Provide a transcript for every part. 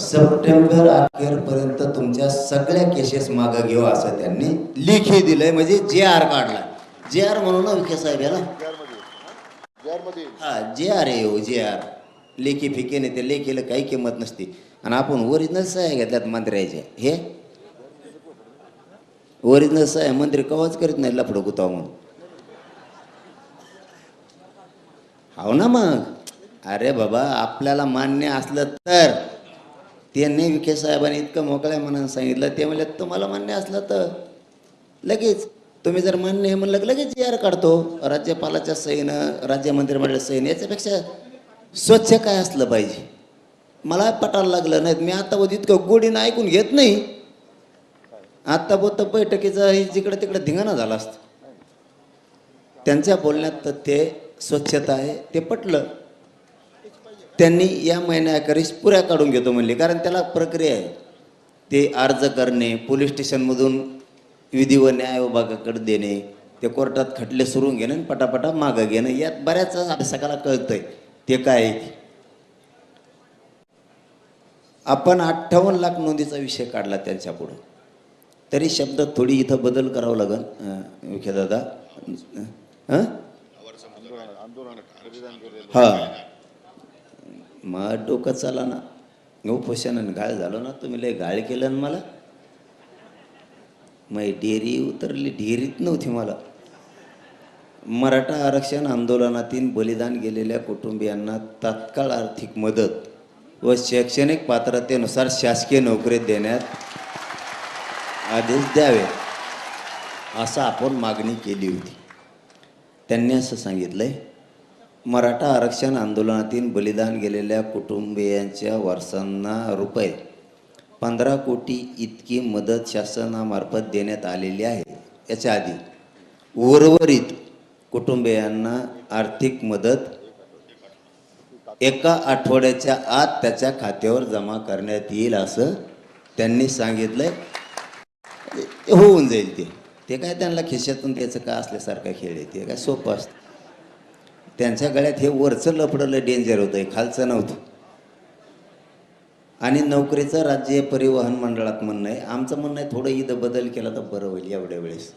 September अखेरपर्यंत तुमच्या सगळ्या केसेस मागं घेऊ असं त्यांनी लेखी दिलंय. म्हणजे जे आर काढला जे आर म्हणून ना विखे साहेब याला. हा जे आर आहे हो जे आर लेखी फिके नाही ते लेखीला काही किंमत नसते. आणि आपण ओरिजिनल सह्या घेतल्यात मंत्र्याच्या हे? ओरिजिनल सह्या मंत्री कवाच करीत नाही लफडं गुताव म्हणून हो ना मग? अरे बाबा आपल्याला मान्य असलं तर. त्यांनी विखे साहेबांनी इतकं मोकळ्या मनानं सांगितलं. ते म्हणले तुम्हाला मान्य असलं तर लगेच तुम्ही जर मान्य आहे म्हणलं लगेच जी आर काढतो. राज्यपालाच्या सहीनं राज्य मंत्रिमंडळ सहीनं याच्यापेक्षा स्वच्छ काय असलं पाहिजे? मला पटायला लागलं नाही मी आता बोध इतकं गोडीनं ऐकून घेत नाही. आत्ता बोत बैठकीचा जिकडं तिकडं धिंगाणा झाला असतं. त्यांच्या बोलण्यात तर ते स्वच्छता आहे ते पटलं. त्यांनी या महिन्याखेरीस पुऱ्या काढून घेतो म्हणले. कारण त्याला प्रक्रिया आहे. ते अर्ज करणे पोलीस स्टेशनमधून विधी व न्याय विभागाकडे देणे ते कोर्टात खटले सुरून घेणे आणि पटापटा मागं घेणं. यात बऱ्याच अभ्यासकाला कळतंय. ते काय. आपण अठ्ठावन्न लाख नोंदीचा विषय काढला त्यांच्या पुढं. तरी शब्द थोडी इथं बदल करावं लागेल अं, विखे दादा. हा. मग डोकं चाला ना. उपोषणानं गाळ झालो ना तुम्ही लय गाळ केलं ना मला. मग डेरी उतरली डेरीत नव्हती मला. मराठा आरक्षण आंदोलनातील बलिदान गेलेल्या कुटुंबियांना तात्काळ आर्थिक मदत व शैक्षणिक पात्रतेनुसार शासकीय नोकरी देण्यात आदेश द्यावे असं आपण मागणी केली होती. त्यांनी असं सांगितलं आहे मराठा आरक्षण आंदोलनातील बलिदान गेलेल्या कुटुंबियांच्या वारसांना रुपये पंधरा कोटी इतकी मदत शासनामार्फत देण्यात आलेली आहे. याच्या आधी उर्वरित कुटुंबियांना आर्थिक मदत एका आठवड्याच्या आत त्याच्या खात्यावर जमा करण्यात येईल असं त्यांनी सांगितलंय. होऊन जाईल ते. ते काय त्यांना खिशातून त्याचं काय असल्यासारखा खेळ आहे ते. काय सोपं असतं. त्यांच्या गळ्यात हे वरचं लफडलं डेंजर होतं खालचं नव्हतं. आणि नोकरीचं राज्य परिवहन मंडळात म्हणणं आहे. आमचं म्हणणं आहे थोडं इथं बदल केला तर बरं होईल एवढ्या वेळेस.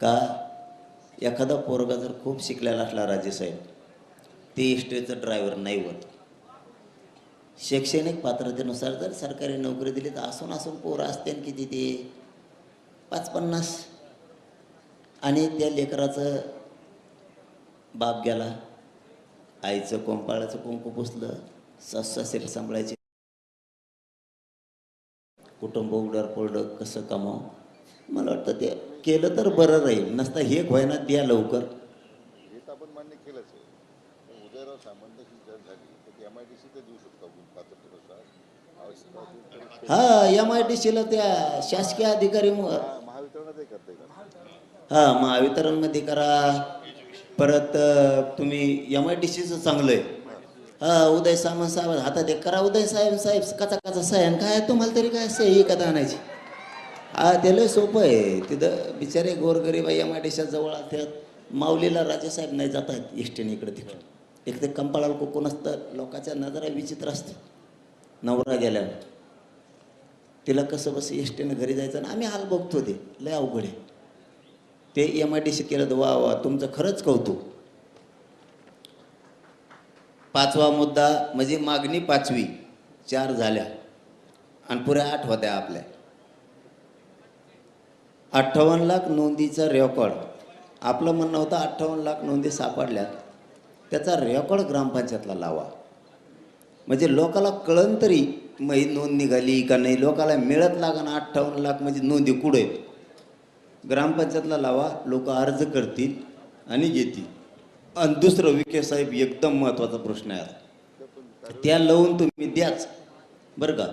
का? एखादा पोरगा जर खूप शिकलेला असला राजेसाहेब ते इस्टेचं ड्रायव्हर नाही होत. शैक्षणिक पात्रतेनुसार जर सरकारी नोकरी दिली तर असून असून पोरं असते किती ते? पाच पन्नास. आणि त्या लेकराचं बाप गेला. आईचं कोंपाळाचं कुंकू पुसलं. सास सासरे सांभाळायचे. कुटुंब उडर पोरडं कसं कमाव? मला वाटतं ते केलं तर बरं राहील. नसता हे व्हायना द्या लवकर. हे एम आय डी सी देऊ शकतो आपण पात्रतेनुसार आवश्यक असेल तर हा एम आय डी सीला त्या शासकीय अधिकारी हा, हा महावितरणमध्ये करा. परत तुम्ही एम आय डी सीचं चांगलं आहे हा उदय सामंत साहेब हातात एक करा. उदय साहेब साहेब कचा कचा साहेब काय तुम्हाला तरी काय सही कथा आणायची? हा ते लय सोपं आहे. तिथं बिचारे गोरगरीब एम आय डी जवळ असतात. माऊलीला राजेसाहेब नाही जात आहेत इष्टीने इकडे तिकडे. एक ते कंपाळाला कोकण असतं लोकांच्या नजरा विचित्र असतं नवरा गेल्यावर. तिला कसं बस एसटीनं घरी जायचं आणि आम्ही हाल बघतो ते. लय अवघड आहे. ते एम आय डी सी केलं तर वा वा तुमचं खरंच कौतुक. पाचवा मुद्दा म्हणजे मागणी पाचवी चार झाल्या. आणि पुऱ्या आठ होत्या आपल्या. अठ्ठावन्न लाख नोंदीचा रेकॉर्ड. आपलं म्हणणं होतं अठ्ठावन्न लाख नोंदी सापडल्यात. त्याचा रेकॉर्ड ग्रामपंचायतला लावा. म्हणजे लोकाला कळन तरी मग ही नोंद निघाली का नाही लोकाला मिळत लागा ना अठ्ठावन्न लाख म्हणजे नोंदी कुठे? आहेत ग्रामपंचायतला लावा लोक अर्ज करतील आणि घेतील. आणि दुसरं विखे साहेब एकदम महत्त्वाचा प्रश्न आहे त्या लावून तुम्ही द्याच. बरं का?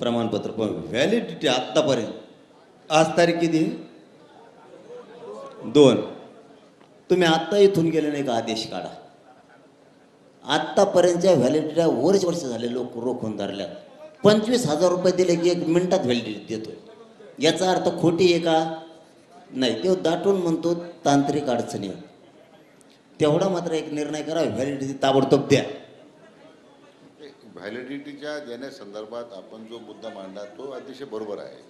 प्रमाणपत्र पण व्हॅलिडिटी आत्तापर्यंत. आज तारीख किती? दोन. तुम्ही आत्ता इथून गेले नाही का? आदेश काढा. आत्तापर्यंतच्या व्हॅलिडिट्या वर्ष वर्ष झाले लोक रोखून धरल्यात. पंचवीस हजार रुपये दिले की एक मिनिटात व्हॅलिडिटी देतो याचा अर्थ खोटी आहे का? नाही तो दाटून म्हणतो तांत्रिक अडचणी. तेवढा मात्र एक निर्णय करा व्हॅलिडिटी ताबडतोब द्या. व्हॅलिडिटीच्या देण्यासंदर्भात आपण जो मुद्दा मांडला तो अतिशय बरोबर आहे.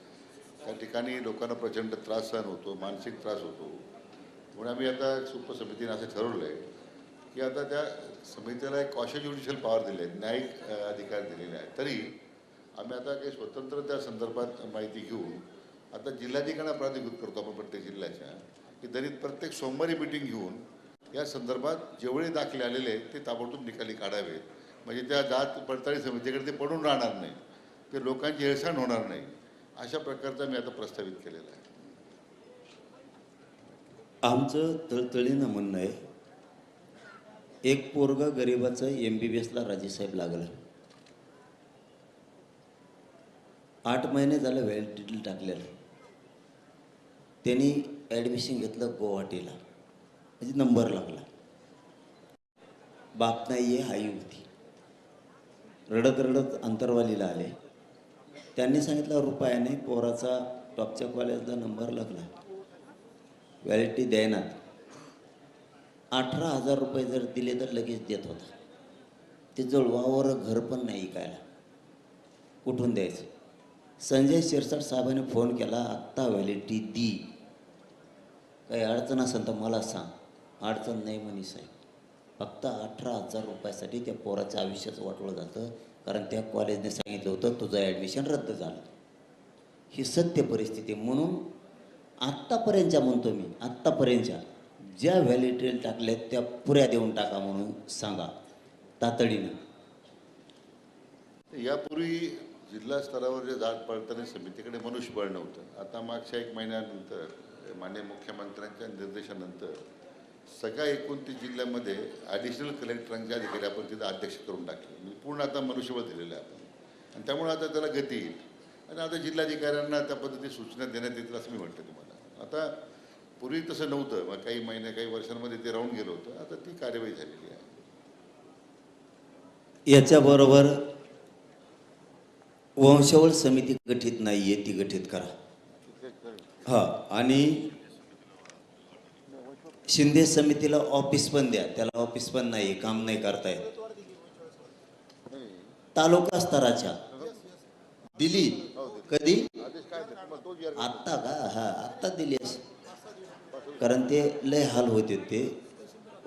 त्या ठिकाणी लोकांना प्रचंड त्रास सहन होतो मानसिक त्रास होतो. म्हणून आम्ही आता सुप्र उपसमितीने असं ठरवलं आहे की आता त्या समितीला एक कॉशन ज्युडिशियल पॉवर दिले आहेत न्यायिक अधिकार दिलेले आहेत. तरी आम्ही आता काही स्वतंत्र त्या संदर्भात माहिती घेऊन आता जिल्हाधिकाऱ्यांना प्राधिकृत करतो आपण प्रत्येक जिल्ह्याच्या की दरीत प्रत्येक सोमवारी मिटिंग घेऊन या संदर्भात जेवढे दाखले आलेले आहेत ते ताबडतोब निकाली काढावेत म्हणजे त्या जात पडताळी समितीकडे ते पडून राहणार नाही ते लोकांची हेळसांड होणार नाही अशा प्रकारचा मी आता प्रस्तावित केलेला आहे. आमचं तळतळीनं म्हणणं आहे एक पोरगा गरिबाचं एम बी बी एसला राजेसाहेब लागलं. आठ महिने झालं व्हॅलिडिटी टाकलेलं. त्यांनी ॲडमिशन घेतलं गुवाहाटीला. म्हणजे नंबर लागला. बाप नाही आहे आई होती. रडत रडत अंतरवालीला आले. त्यांनी सांगितलं रुपयाने पोराचा टॉपच्या कॉलेजला नंबर लागला. व्हॅलिटी द्यायनात अठरा हजार रुपये जर दिले तर लगेच देत होता. ते जळवावर घर पण नाही ऐकायला. कुठून द्यायचं? संजय शिरसाट साहेबांनी फोन केला आत्ता व्हॅलिटी दी. काही अडचण असेल तर मला सांग. अडचण नाही म्हणे साहेब. फक्त अठरा हजार रुपयासाठी त्या पोराचं आयुष्याचं वाटवलं जातं कारण त्या कॉलेजने सांगितलं होतं तुझं ॲडमिशन रद्द झालं. ही सत्य परिस्थिती म्हणून आत्तापर्यंतच्या म्हणतो मी आत्तापर्यंतच्या ज्या व्हॅलिडिटी टाकल्यात त्या पुऱ्या देऊन टाका म्हणून सांगा. तातडीनं. यापूर्वी जिल्हा स्तरावर जे जात पडताळणी समितीकडे मनुष्यबळ नव्हतं. आता मागच्या एक महिन्यानंतर माननीय मुख्यमंत्र्यांच्या निर्देशानंतर सगळ्या एकोणतीस जिल्ह्यामध्ये ॲडिशनल कलेक्टरांच्या अधिकारी आपण तिथं अध्यक्ष करून टाकले. म्हणजे पूर्ण आता मनुष्यबळ दिलेलं आहे आपण. आणि त्यामुळे आता त्याला गती येईल. आणि आता जिल्हाधिकाऱ्यांना त्या पद्धती सूचना देण्यात येतील असं मी म्हणतो तुम्हाला. आता पूर्वी तसं नव्हतं. मग काही महिने काही वर्षांमध्ये ते राहून गेलं होतं. आता ती कार्यवाही झालेली आहे. याच्याबरोबर वंशावळ समिती गठीत नाही आहे ती गठीत करा. हा आणि शिंदे समितीला ऑफिस पण द्या. त्याला ऑफिस पण नाही काम नाही करता येत तालुका स्तराच्या. दिली. कधी? आत्ता का? हा आत्ता दिली कारण ते लय हाल होते ते.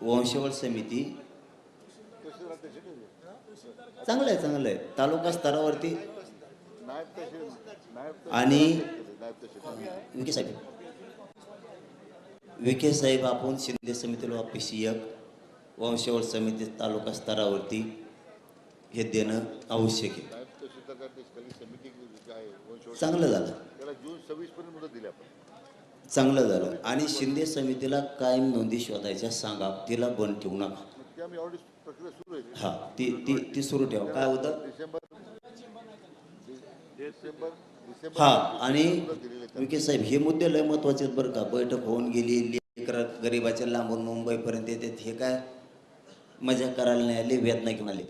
वंशवळ समिती. चांगलं आहे चांगलं आहे तालुका स्तरावरती. आणि विखे साहेब. विखे साहेब आपण शिंदे समितीला ऑफिस एक वंशावळ समिती तालुका स्तरावरती हे देणं आवश्यक आहे. चांगलं झालं. जून सव्वीस चांगलं झालं. आणि शिंदे समितीला कायम नोंदी शोधायच्या सांगा तिला बंद ठेवू नका. सुरू हा ती ती ती सुरू ठेवा. काय होतं? डिसेंबर हा आणि विके साहेब हे मुद्दे लय महत्त्वाचे आहेत बरं का. बैठक होऊन गेली लेकर गरिबाच्या लांबून मुंबईपर्यंत येतात. हे काय मजा करायला नाही आले वेदना घेऊन आले.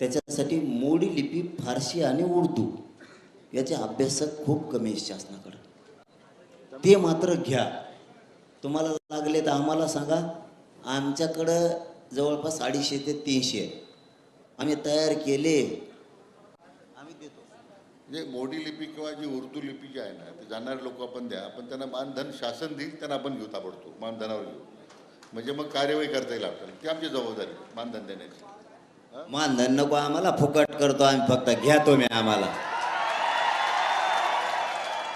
त्याच्यासाठी मोडी लिपी फारशी आणि उर्दू याचे अभ्यासक खूप कमी आहेत शासनाकडं. ते मात्र घ्या. तुम्हाला लागले तर आम्हाला सांगा. आमच्याकडं जवळपास अडीचशे ते तीनशे आम्ही तयार केले. म्हणजे मोडी लिपी किंवा जी उर्दू लिपी जी आहे ना ते जाणारे लोक आपण द्या आपण त्यांना मानधन शासन देईल त्यांना आपण घेऊ ताबडतो मानधनावर घेऊ. म्हणजे मग कार्यवाही करता येईल आपल्याला. ती आमची जबाबदारी मानधन देण्याची. मानधन नको आम्हाला फुकट करतो आम्ही फक्त घ्या तुम्ही आम्हाला.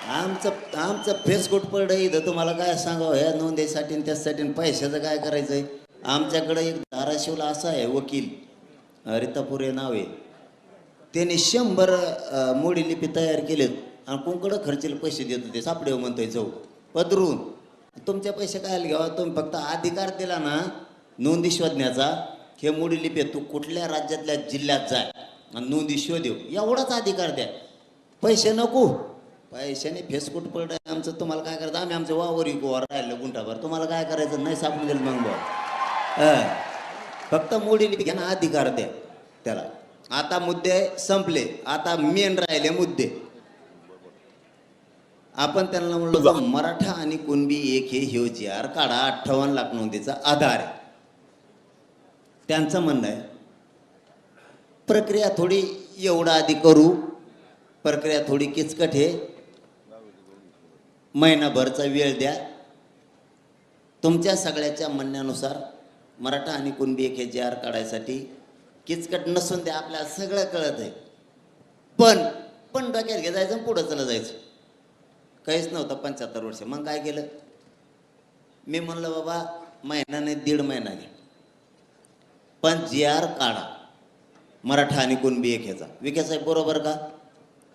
आमचं आमचं फेसबुक पडलं इथं तुम्हाला काय सांगावं? ह्या नोंदीसाठी त्याचसाठी पैशाचं काय करायचं आहे आमच्याकडे एक धाराशिवला असा आहे वकील. अं, रितापुरे नाव आहे. त्यांनी शंभर मोडी लिपी तयार केलेत आणि कोणकडं खर्चेल पैसे देत होते सापडेव म्हणतोय जाऊ पदरून. तुमचे पैसे कायला घ्यावा? तुम्ही फक्त अधिकार दिला ना नोंदी शोधण्याचा हे मोडी लिपी तू कुठल्या राज्यातल्या जिल्ह्यात जाय आणि नोंदी शोधेव. एवढाच अधिकार द्या. पैसे नको. पैशाने फेसकुट पडलं आमचं. तुम्हाला काय करायचं? आम्ही आमचं वावर विकू राहिलं गुंठाभर. तुम्हाला काय करायचं? नाही सापडून दिलं मग बुवा. फक्त मोडी लिपी घ्या ना अधिकार द्या त्याला. आता मुद्दे संपले. आता मेन राहिले मुद्दे. आपण त्यांना म्हणलो मराठा आणि कुणबी एक हे ह्यो जी आर काढा अठ्ठावन्न लाख नोंदीचा आधार आहे. त्यांचं म्हणणं आहे प्रक्रिया थोडी एवढा आधी करू. प्रक्रिया थोडी किचकट आहे. महिनाभरचा वेळ द्या. तुमच्या सगळ्याच्या म्हणण्यानुसार मराठा आणि कुणबी एक हे जे आर काढायसाठी किचकट नसून ते आपल्याला सगळं कळत आहे. पण पण डोक्यात घे जायचं पुढं चला जायचं. काहीच नव्हतं पंच्याहत्तर वर्ष. मग काय केलं? मी म्हणलं बाबा महिना नाही दीड महिना घे. पण जी आर काढा. मराठा आणि कुणबी एक ह्याचा. विखे साहेब बरोबर का?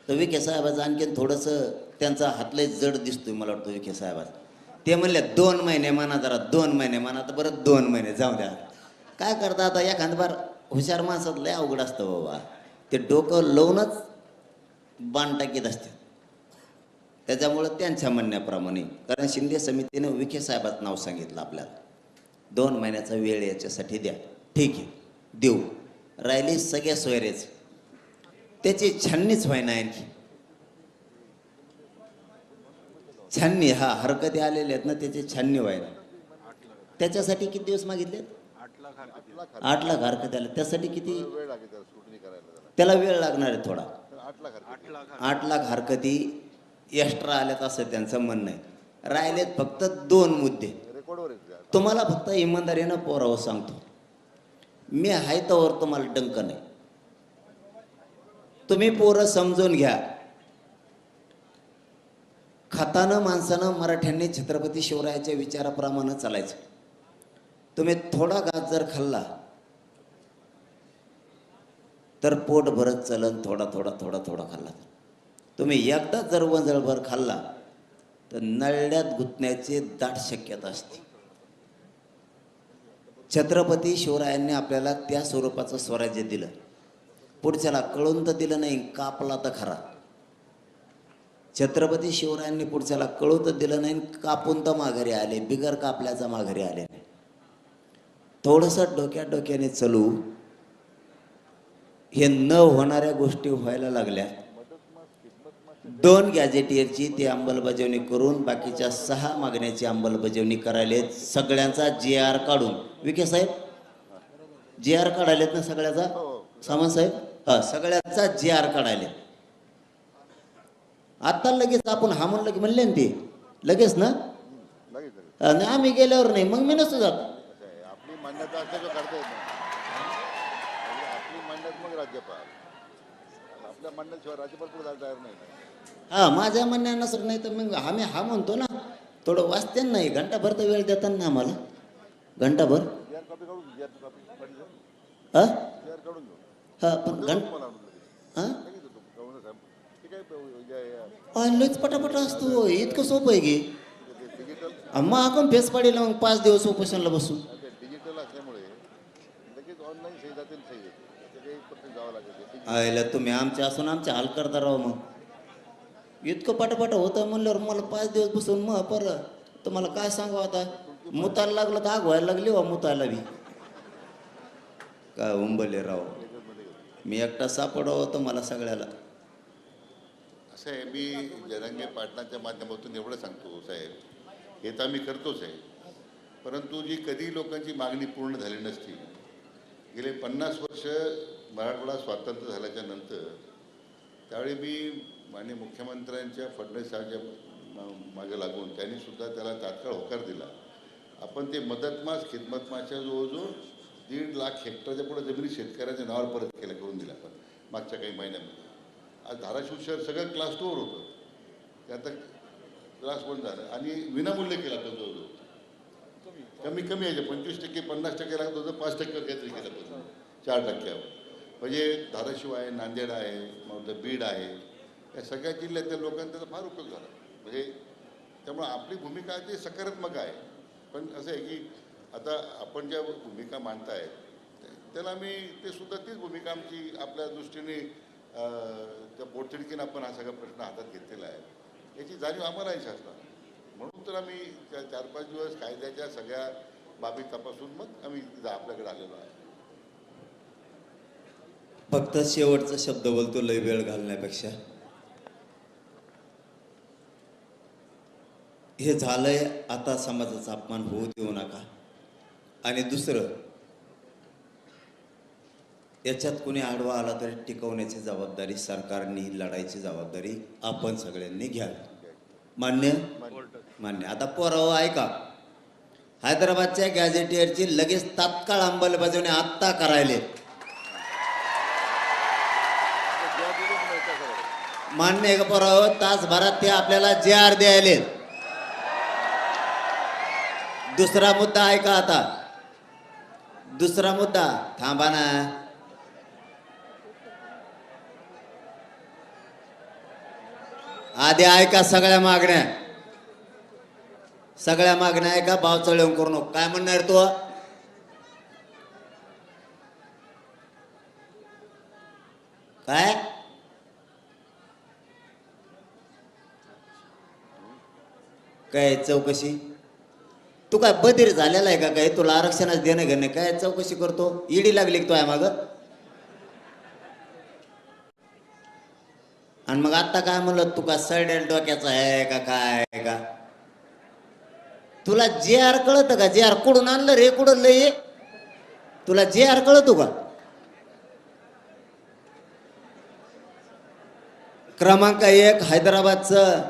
तर विखे साहेबाचं आणखीन थोडंसं त्यांचा हातलंय जड दिसतोय मला वाटतं विखे साहेबाचा. ते म्हणले दोन महिने म्हणा जरा दोन महिने म्हणा तर बरं दोन महिने जाऊ द्या. काय करता आता? एखाद बार हुशार माणसात लय अवघड असतं बाबा. ते डोकं लावूनच बाण टाकीत असते. त्याच्यामुळं त्यांच्या म्हणण्याप्रमाणे कारण शिंदे समितीनं विखे साहेबात नाव सांगितलं आपल्याला. दोन महिन्याचा वेळ याच्यासाठी द्या. ठीक आहे. देऊ. राहिली सगळ्या सोयरेच. त्याची छाननीच व्हायना आणखी. छाननी हा हरकती आलेल्या आहेत ना त्याची छाननी व्हायना. त्याच्यासाठी किती दिवस मागितले आठ लाख हरकती आले त्यासाठी किती? वेळ लागेल त्याला वेळ लागणार आहे थोडा. आठ लाख हरकत आठ लाख हरकती एक्स्ट्रा आल्यात असं त्यांचं म्हणणं आहे. राहिलेत फक्त दोन मुद्दे. तुम्हाला फक्त इमानदारीनं पोरावं सांगतो. मी आहे तोवर तुम्हाला डंक नाही. तुम्ही पोरं समजून घ्या. खातानं माणसानं मराठ्यांनी छत्रपती शिवरायाच्या विचाराप्रमाणे चालायचं. तुम्ही थोडा घास जर खाल्ला तर पोट भरत चलन थोडा थोडा थोडा थोडा खाल्ला. तुम्ही एकदा जर वंजळभर खाल्ला तर नळड्यात गुंतण्याची दाट शक्यता असते. छत्रपती शिवरायांनी आपल्याला त्या स्वरूपाचं स्वराज्य दिलं. पुढच्याला कळून तर दिलं नाही कापला तर खरा. छत्रपती शिवरायांनी पुढच्याला कळू तर दिलं नाही कापून तर माघारी आले बिगर कापल्याचा माघारी आले नाही. थोडंसं डोक्यात डोक्याने चलू हे न होणाऱ्या गोष्टी व्हायला लागल्या. दोन गॅजेटियरची ती अंमलबजावणी करून बाकीच्या सहा मागण्याची अंमलबजावणी करायलेत सगळ्यांचा जे आर काढून. विखे साहेब? जे आर काढायलेत ना सगळ्याचा? सामान साहेब? हा सगळ्यांचा जे आर काढायले आता लगेच आपण हा म्हणलं की म्हणले ना ते. लगेच ना? आम्ही गेल्यावर नाही मग मी नसतो जात. मान्यता असल्याचं करता येत नाही आपली मान्यता मग राज्यपाल. आपल्या मान्यतेशिवाय राज्यपाल पुढे जायला तयार नाही. हा माझ्या म्हणण्यानुसार नाही तर मग आम्ही हा म्हणतो ना थोडं वाचते नाही घंटाभर तर वेळ देतात ना आम्हाला. घंटाभर. हा? हा पण घंट. हा? पटापट असतो. इतकं सोपं आहे की. मग आपण फेस पाडीला मग पाच दिवस उपोषणला बसू ते डिजिटल असल्यामुळे लगेच ऑनलाईन सही जाते आणि सही येते ते काही पत्र जावं लागेल ते आयला तुम्ही आमच्या असून आमच्या हाल करता राव मग. इतकं पटापट होतं म्हणल्यावर मला पाच दिवस बसून मग पर तुम्हाला काय सांगू आता? मुतायला लागलं तर आग व्हायला लागली वा मुतायला बी. काय उंबले राव. मी एकटा सापडावं तर मला सगळ्याला. असं आहे मी जरंगे पाटणाच्या माध्यमातून एवढं सांगतो साहेब. हे तर आम्ही करतोच आहे. परंतु जी कधी लोकांची मागणी पूर्ण झाली नसती गेले पन्नास वर्ष मराठवाडा स्वातंत्र्य झाल्याच्यानंतर त्यावेळी मी माननीय मुख्यमंत्र्यांच्या फडणवीस साहेबांच्या मा- मागे लागून त्यांनी सुद्धा त्याला तात्काळ होकार दिला. आपण ते मदतमास खिदमतमासच्या जवळजवळ दीड लाख हेक्टरच्या पुढे जमिनी शेतकऱ्याच्या नावावर परत केल्या करून दिल्या आपण मागच्या काही महिन्यामध्ये. आज धाराशिव शहर सगळं क्लास टूवर होतं. ते आता क्लास वन झालं आणि विनामूल्य केला तो जवळजवळ. कमी. कमी यायचे पंचवीस टक्के पन्नास टक्के लागत होतं पाच टक्के काहीतरी केलं पाहिजे चार टक्क्यावर. म्हणजे धाराशिव आहे नांदेड आहे मग बीड आहे. या सगळ्या जिल्ह्यातल्या लोकांना त्याचा फार उपयोग झाला. म्हणजे त्यामुळे आपली भूमिका ती सकारात्मक आहे. पण असं आहे की आता आपण ज्या भूमिका मांडतायत त्याला आम्ही ते सुद्धा तीच भूमिका आमची आपल्या दृष्टीने त्या पोटतिडकीनं आपण हा सगळा प्रश्न हातात घेतलेला आहे. याची जाणीव आम्हाला आहे शासनाला. म्हणून तर आम्ही चार पाच दिवस कायद्याच्या सगळ्या बाबी तपासून मग आम्ही आपल्याकडे आलेलो आहे. फक्त शेवटचा शब्द बोलतो लय वेळ घालण्यापेक्षा. हे झालंय आता समाजाचा अपमान होऊ देऊ नका. आणि दुसरं याच्यात कोणी आडवा आला तरी टिकवण्याची जबाबदारी सरकारने लढायची जबाबदारी आपण सगळ्यांनी घ्यावी. मान्य? मान्य. आता पोराव ऐका. हैदराबादच्या गॅझेटियरची लगेच तात्काळ अंमलबजावणी आत्ता करायले. मान्य आहे का पोराव तासभरात ते आपल्याला जे आर द्यायले. दुसरा मुद्दा ऐका आता. दुसरा मुद्दा. थांबा ना. आधी ऐका सगळ्या मागण्या. सगळ्या मागण्या ऐका भाव चढवून करू नको. काय म्हणणार तू? काय? काय चौकशी? तू काय बधीर झालेला आहे का काय? तुला आरक्षणाच देणं घेणं काय चौकशी करतो? ईडी लागली तो आहे मागं? आणि मग आता काय म्हणलं तू का सडेल डोक्याचा आहे का काय आहे का? तुला जे आर कळत का? जे आर कुठून आणलं रे? कुठं लय तुला जे आर कळत का? क्रमांक एक हैदराबादचं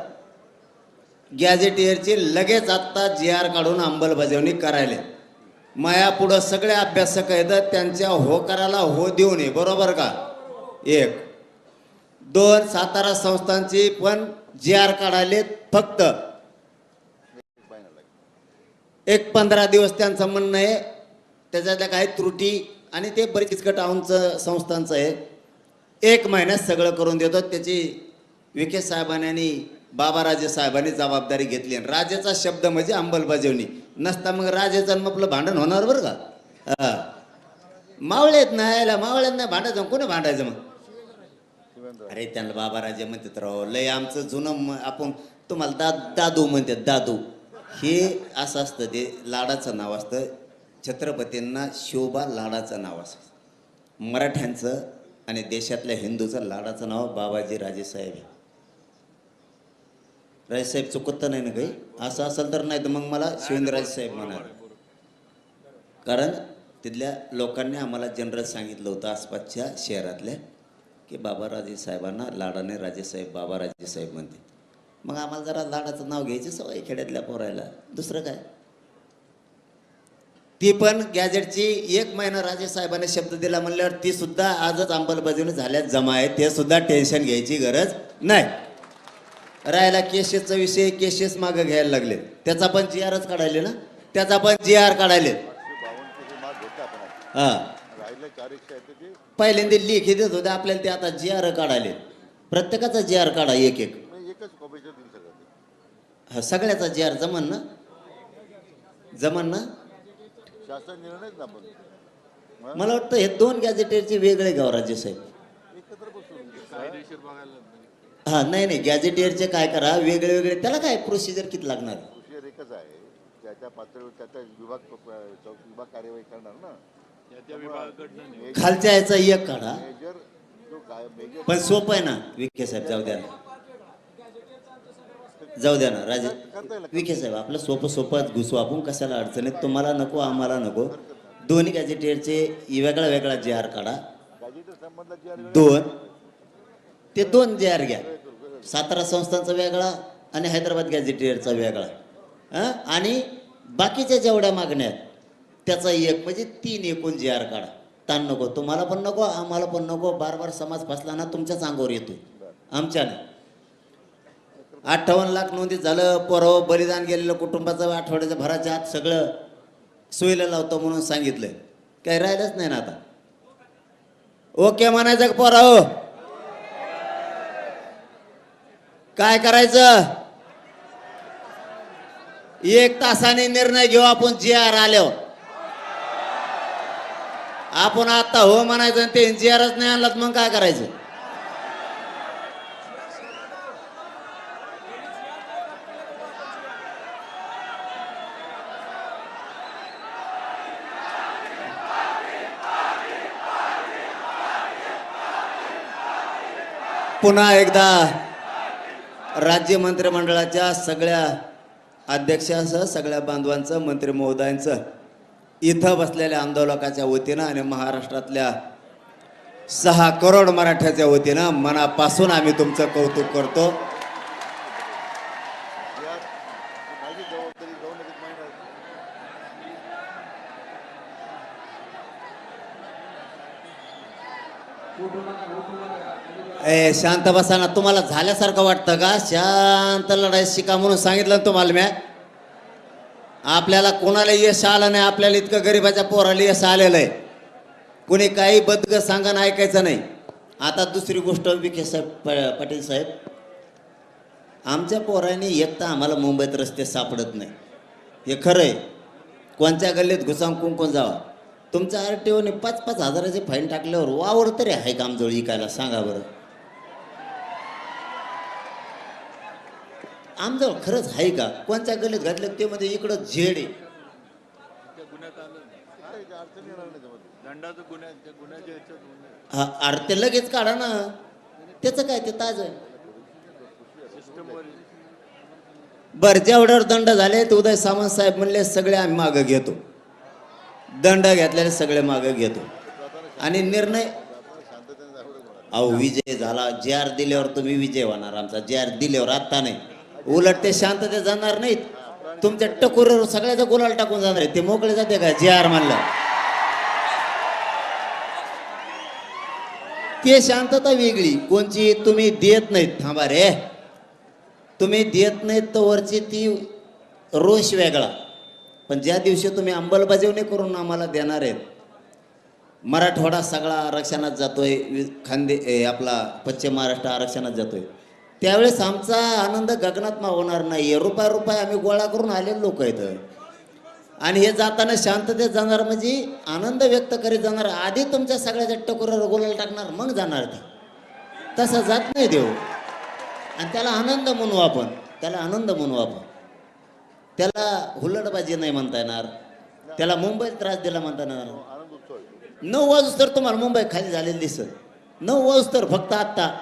गॅझेटियरची लगेच आत्ता जी आर काढून अंमलबजावणी करायला. माया पुढं सगळे अभ्यासक आहेत त्यांच्या होकाराला हो देऊ नये बरोबर का? एक. दोन सातारा संस्थांची पण जी आर काढायलेत फक्त. एक पंधरा दिवस त्यांचं म्हणणं आहे त्याच्यातल्या काही त्रुटी आणि ते बरीच किचकट आमचं संस्थांचं आहे. एक महिन्यात सगळं करून देतो त्याची विखे साहेबांनी आणि बाबाराजे साहेबांनी जबाबदारी घेतली. आणि राजेचा शब्द म्हणजे अंमलबजावणी. नसता मग राजेचं आणि आपलं भांडण होणार बरं का? हा. आहेत नाही यायला मावळ्यात नाही भांडायचं कोणी भांडायचं मग? अरे त्यांना बाबाराजे म्हणतात राव लय आमचं जुनं म- आपण तुम्हाला दा दादू म्हणतात दादू. हे असं असतं ते लाडाचं नाव असतं. छत्रपतींना शोभा लाडाचं नाव असतं. मराठ्यांचं आणि देशातल्या हिंदूचं लाडाचं नाव बाबाजी राजेसाहेब आहे. राजेसाहेब चुकत तर नाही ना काही? असं असेल तर नाही तर मग मला शिवेंद्रराजे साहेब म्हणाले. कारण तिथल्या लोकांनी आम्हाला जनरल सांगितलं होतं आसपासच्या शहरातल्या. की बाबाराजे साहेबांना लाडाने राजेसाहेब बाबाराजे साहेब म्हणते. मग आम्हाला जरा लाडाचं नाव घ्यायची सवय खेड्यातल्या पोरायला. दुसरं काय? ती पण गॅजेटची एक महिना राजे साहेबांनी शब्द दिला म्हणल्यावर ती सुद्धा आजच अंमलबजावणी झाल्यात जमा आहे ते सुद्धा टेन्शन घ्यायची गरज नाही. राहायला केसेसचा विषय केसेस मागं घ्यायला लागले. त्याचा पण जी आरच काढायले ना? त्याचा पण जी आर काढायले. हा. पहिल्यांदा लेखी देत होते आपल्याला ते आता जी आर काढायले. प्रत्येकाचा जी आर काढा एक एक. हा सगळ्याचा जी आर जमन ना? जमन ना? शासन निर्णयच ना आपण. मला वाटतं हे दोन गॅझेटेरचे वेगळे गाव राज्य साहेब. एकत्र बसून. हा नाही नाही गॅझेटियरचे काय करा वेगळे वेगळे त्याला काय प्रोसिजर किती लागणार? एकच आहे. त्याच्या पातळीवर त्याचा विभाग विभाग कार्यवाही करणार ना? खालच्या याचा एक काढा. पण सोपं आहे ना विखे साहेब जाऊ द्या. ना जाऊ द्या ना राजे. विखे साहेब आपलं सोपं सोपं घुसू. आपण कशाला अडचणीत? तुम्हाला नको आम्हाला नको. दोन्ही गॅजेटेडचे वेगळा वेगळा जे आर काढा. दोन. ते दोन जे आर घ्या. सातारा संस्थांचा वेगळा आणि हैदराबाद गॅजेटेडचा वेगळा. आणि बाकीच्या जेवढ्या मागण्या आहेत त्याचा एक म्हणजे तीन एकूण जे आर काढा. ताण नको. तुम्हाला पण नको आम्हाला पण नको. बार बार समाज फसला ना तुमच्याच अंगावर येतोय. आमच्या अठ्ठावन्न लाख नोंदी झालं पोराव बलिदान गेलेलं कुटुंबाचं आठवड्याच्या भराच्या आत सगळं सोयीला लावतो म्हणून सांगितलं काही राहिलंच नाही ना आता. ओके म्हणायचं का पोराव काय करायचं? एक तासाने निर्णय घेऊ आपण जी आर आल्यावर. आपण आता हो म्हणायचं आणि ते जी नाही आणलात मग काय करायचं? पुन्हा एकदा राज्य मंत्रिमंडळाच्या सगळ्या अध्यक्षासह सगळ्या बांधवांचं मंत्री महोदयांचं इथं बसलेल्या आंदोलकाच्या वतीनं आणि महाराष्ट्रातल्या सहा करोड मराठ्याच्या वतीनं मनापासून आम्ही तुमचं कौतुक करतो. ए शांत बसाना तुम्हाला झाल्यासारखं वाटतं का? शांत लढाई शिका म्हणून सांगितलं तुम्हाला म्या आपल्याला कोणाला यश आलं नाही आपल्याला इतकं गरिबाच्या पोराला यश आलेलं आहे. कुणी काही बदग सांगा ना ऐकायचं नाही. आता दुसरी गोष्ट विखे साहेब प- पाटील साहेब. आमच्या पोरांनी एक तर आम्हाला मुंबईत रस्ते सापडत नाही. हे खरं आहे. कोणत्या गल्लीत घुसावून कुंकून जावा? तुमच्या आर टी ओने पाच पाच हजाराचे फाईन टाकल्यावर वावर तरी आहे कामजोळ इकायला सांगा बरं? आमजवळ खरंच आहे का? कोणत्या गल्लीत घातलं? ते मध्ये इकडं झेड आहे. हा, अरे ते लगेच काढा ना. त्याचं काय ते ताज आहे? बर बरं जेवढ्यावर दंड झाले ते उदय सामंत साहेब म्हणले सगळे आम्ही मागं घेतो. दंड घेतलेले सगळे मागं घेतो. आणि निर्णय अहो विजय झाला. जे आर दिल्यावर तुम्ही विजय होणार आमचा. जे आर दिल्यावर आत्ता नाही. उलट ते शांतते जाणार नाहीत. तुमच्या टकोरीवर सगळ्याचा गुलाल टाकून जाणार आहेत. ते मोकळे जाते का? जे आर म्हणलं ते शांतता वेगळी. कोणची? तुम्ही देत नाहीत. थांबा रे. तुम्ही देत नाहीत तर वरची ती रोष वेगळा. पण ज्या दिवशी तुम्ही अंमलबजावणी करून आम्हाला देणार आहेत मराठवाडा सगळा आरक्षणात जातोय. खांदे आपला पश्चिम महाराष्ट्र आरक्षणात जातोय. त्यावेळेस आमचा आनंद गगनात होणार नाही रुपया रुपये आम्ही गोळा करून आलेले लोक आहेत. आणि हे जाताना शांततेत जाणार म्हणजे आनंद व्यक्त करीत जाणार. आधी तुमच्या सगळ्याच्या टकोरावर गोलाला टाकणार मग जाणार ते. तसं जात नाही देव. आणि त्याला आनंद म्हणू आपण. त्याला आनंद म्हणू आपण. त्याला हुल्लडबाजी नाही म्हणता येणार. त्याला मुंबईत त्रास दिला म्हणता येणार. नऊ वाजूस तर तुम्हाला मुंबई खाली झालेली दिसत. नऊ वाजूस तर फक्त आत्ता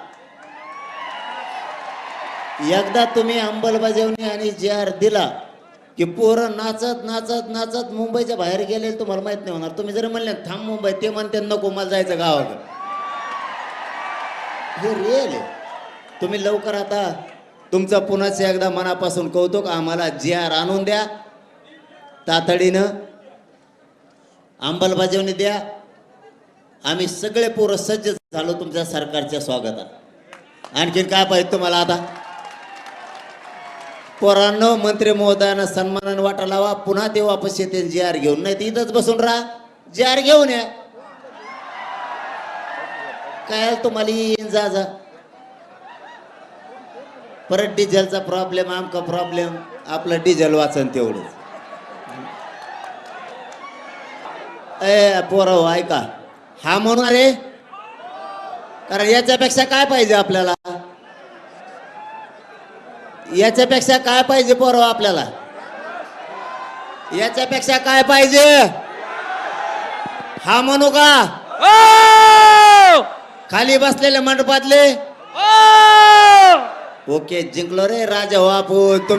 एकदा तुम्ही अंमलबजावणी आणि जे आर दिला की पोरं नाचत नाचत नाचत मुंबईच्या बाहेर गेले तुम्हाला माहीत नाही होणार. तुम्ही जर म्हणले थांब मुंबई ते म्हणते नको मला जायचं गावाकडे. हे रिअल आहे. तुम्ही लवकर आता तुमचं पुन्हाच एकदा मनापासून कौतुक आम्हाला जे आर आणून द्या. तातडीनं अंमलबजावणी द्या. आम्ही सगळे पोरं सज्ज झालो तुमच्या सरकारच्या स्वागतात. आणखीन काय पाहिजे तुम्हाला आता? पोरांनो मंत्री महोदयांना सन्मानानं वाटा लावा. पुन्हा ते वापस येते जी आर घेऊन. नाही इथंच बसून राहा. जी आर घेऊन या. काय तुम्हाला? येईन जा जा. परत डिझेलचा प्रॉब्लेम आमका प्रॉब्लेम आपलं डिझेल वाचन तेवढंच. ए पोरा हो, ऐका. हा म्हणून अरे कारण याच्यापेक्षा काय पाहिजे आपल्याला? याच्यापेक्षा काय पाहिजे पोरं आपल्याला? याच्यापेक्षा काय पाहिजे? हा म्हणू का? खाली बसलेले मंडपातले? ओके जिंकलो रे राजा हो आपण.